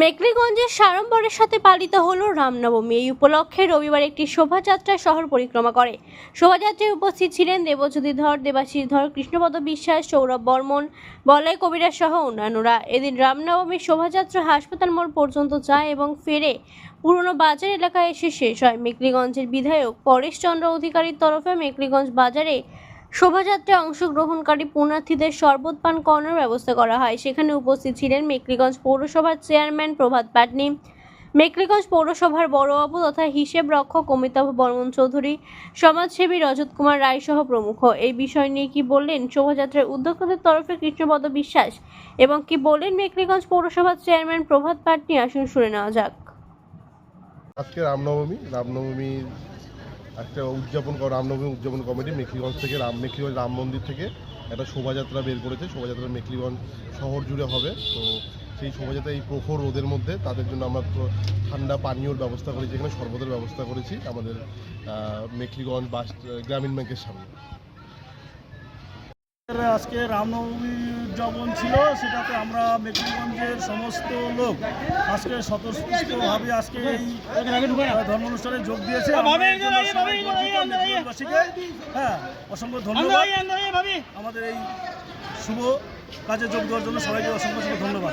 মেকলিগঞ্জের সাড়ম্বরের সাথে পালিত হলো রামনবমী। এই উপলক্ষে রবিবার একটি শোভাযাত্রা শহর পরিক্রমা করে। শোভাযাত্রায় উপস্থিত ছিলেন দেবজ্যোতি ধর দেবাশিস ধর কৃষ্ণপদ বিশ্বাস, সৌরভ বর্মন বলয় কবিরা সহ অন্যান্যরা। এদিন রামনবমীর শোভাযাত্রা হাসপাতাল মোড় পর্যন্ত যায় এবং ফেরে পুরনো বাজার এলাকায় এসে শেষ হয়। মেকলিগঞ্জের বিধায়ক পরেশ চন্দ্র অধিকারীর তরফে মেকলিগঞ্জ বাজারে শোভাযাত্রায় অংশগ্রহণকারী পুণ্যার্থীদের শরবত পান করানোর ব্যবস্থা করা হয়। সেখানে উপস্থিত ছিলেন মেকলিগঞ্জ পৌরসভার চেয়ারম্যান প্রভাত পাটনি, মেকলিগঞ্জ পৌরসভার বড়বাবু তথা হিসেব রক্ষক অমিতাভ বর্মন চৌধুরী, সমাজসেবী রজত কুমার রায় সহ প্রমুখ। এই বিষয় নিয়ে কি বললেন শোভাযাত্রার উদ্যোক্তাদের তরফে কৃষ্ণপদ বিশ্বাস এবং কি বললেন মেকলিগঞ্জ পৌরসভার চেয়ারম্যান প্রভাত পাটনি? আসুন শুনে নেওয়া যাক। আজকে রামনবমী। রামনবমী একটা উদযাপন রামনবমী উদযাপন কমিটি মেখলিগঞ্জ থেকে, রাম মেখলিগঞ্জ রাম মন্দির থেকে একটা শোভাযাত্রা বের করেছে। শোভাযাত্রা মেখলিগঞ্জ শহর জুড়ে হবে। তো সেই শোভাযাত্রা এই প্রখর রোদের মধ্যে তাদের জন্য আমরা তো ঠান্ডা পানীয়র ব্যবস্থা করেছি, এখানে শরবতের ব্যবস্থা করেছি আমাদের মেখলিগঞ্জ বাস, গ্রামীণ ব্যাংকের সামনে। আজকে রামনবমী উদযাপন ছিল, সেটাতে আমরা মেকলিগঞ্জের সমস্ত লোক আজকে স্বতঃস্ফূর্তভাবে আজকে এই ধর্ম অনুষ্ঠানে যোগ দিয়েছে। হ্যাঁ অসংখ্য ধন্যবাদ আমাদের এই শুভ কাজে যোগ দেওয়ার জন্য সবাইকে অসংখ্য ধন্যবাদ